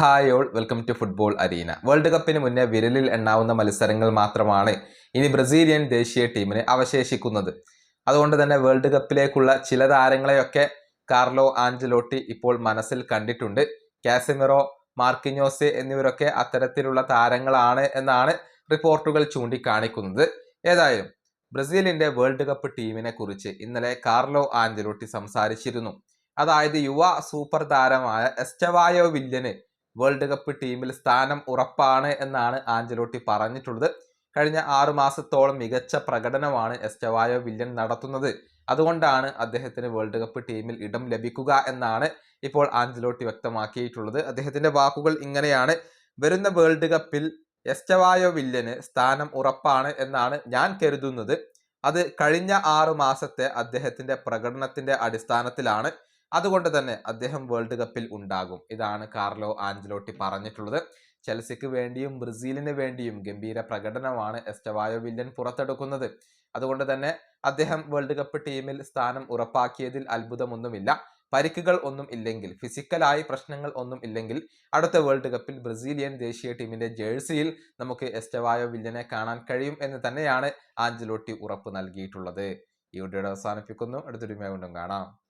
Hi all welcome to football arena world കപ്പിന് മുന്നേ വിരലിൽ എണ്ണാവുന്ന മത്സരങ്ങൾ മാത്രമാണ് ഇനി ബ്രസീലിയൻ ദേശീയ ടീമിന് അവശേഷിക്കുന്നത്. അതുകൊണ്ട് തന്നെ വേൾഡ് കപ്പിലേക്കുള്ള ചില താരങ്ങളെയൊക്കെ കാർലോ ആഞ്ചലോട്ടി ഇപ്പോൾ മനസ്സിൽ കണ്ടിട്ടുണ്ട്. കാസമിറോ മാർക്കിഞ്ഞോസ് എന്നിവരൊക്കെ അത്തരത്തിലുള്ള താരങ്ങളാണ് എന്നാണ് റിപ്പോർട്ടുകൾ ചൂണ്ടിക്കാണിക്കുന്നത്. ഏതായാലും ബ്രസീലിന്റെ വേൾഡ് കപ്പ് ടീമിനെ കുറിച്ച് ഇന്നലെ കാർലോ ആഞ്ചലോട്ടി സംസാരിച്ചിരുന്നു. അതായത് യുവ സൂപ്പർ താരമായ എസ്റ്റവായോ വില്യന് വേൾഡ് കപ്പ് ടീമിൽ സ്ഥാനം ഉറപ്പാണ് എന്നാണ് ആഞ്ചലോട്ടി പറഞ്ഞിട്ടുള്ളത്. കഴിഞ്ഞ ആറു മാസത്തോളം മികച്ച പ്രകടനമാണ് എസ്റ്റവായോ വില്യൻ നടത്തുന്നത്. അതുകൊണ്ടാണ് അദ്ദേഹത്തിന് വേൾഡ് കപ്പ് ടീമിൽ ഇടം ലഭിക്കുക എന്നാണ് ഇപ്പോൾ ആഞ്ചലോട്ടി വ്യക്തമാക്കിയിട്ടുള്ളത്. അദ്ദേഹത്തിന്റെ വാക്കുകൾ ഇങ്ങനെയാണ്. വരുന്ന വേൾഡ് കപ്പിൽ എസ്റ്റവായോ വില്യന് സ്ഥാനം ഉറപ്പാണ് എന്നാണ് ഞാൻ കരുതുന്നത്. അത് കഴിഞ്ഞ ആറു മാസത്തെ അദ്ദേഹത്തിന്റെ പ്രകടനത്തിന്റെ അടിസ്ഥാനത്തിലാണ്. അതുകൊണ്ട് തന്നെ അദ്ദേഹം വേൾഡ് കപ്പിൽ ഉണ്ടാകും. ഇതാണ് കാർലോ ആഞ്ചലോട്ടി പറഞ്ഞിട്ടുള്ളത്. ചെൽസിക്ക് വേണ്ടിയും ബ്രസീലിന് വേണ്ടിയും ഗംഭീര പ്രകടനമാണ് എസ്റ്റവായോ വില്യൻ പുറത്തെടുക്കുന്നത്. അതുകൊണ്ട് തന്നെ അദ്ദേഹം വേൾഡ് കപ്പ് ടീമിൽ സ്ഥാനം ഉറപ്പാക്കിയതിൽ അത്ഭുതമൊന്നുമില്ല. പരിക്കുകൾ ഒന്നും ഇല്ലെങ്കിൽ ഫിസിക്കലായി പ്രശ്നങ്ങൾ ഒന്നും ഇല്ലെങ്കിൽ അടുത്ത വേൾഡ് കപ്പിൽ ബ്രസീലിയൻ ദേശീയ ടീമിന്റെ ജേഴ്സിയിൽ നമുക്ക് എസ്റ്റവായോ വില്യനെ കാണാൻ കഴിയും എന്ന് തന്നെയാണ് ആഞ്ചലോട്ടി ഉറപ്പ് നൽകിയിട്ടുള്ളത്. ഈ വീഡിയോയുടെ അവസാനിപ്പിക്കുന്നു. അടുത്തൊരു വീണ്ടും കാണാം.